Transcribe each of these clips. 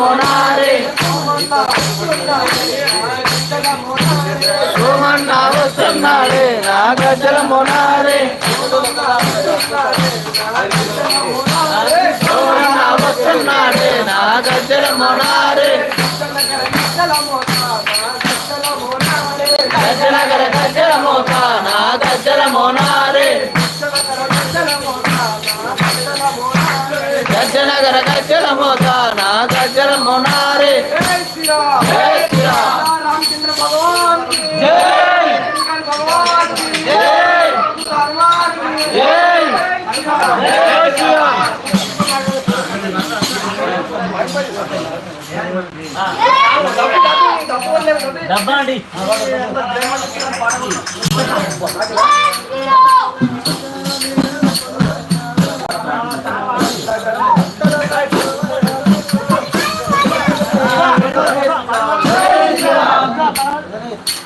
మోనారే సోమంట వస్తున్నాడే నా గజ్జల మోనారే సోమంట వస్తున్నాడే నా గజ్జల మోనారే గజ్జల గజ్జల మోకా నా గజ్జల మోనా గజరముగా నా గజరము నారే రామచంద్ర భగవాన్ భగవాన్ డబ్బా అండి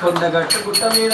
కొండగట్టు గుట్ట మీద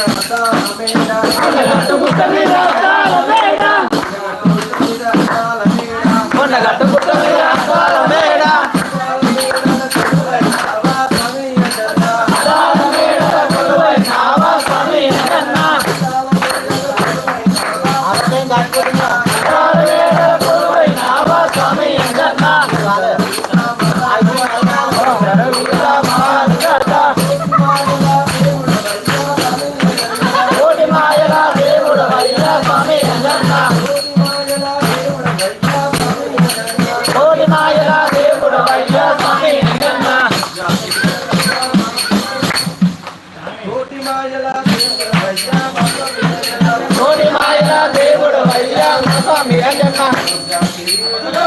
Obrigado.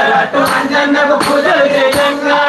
జగత్తు అంజన్నకు పూజలు చేయంగా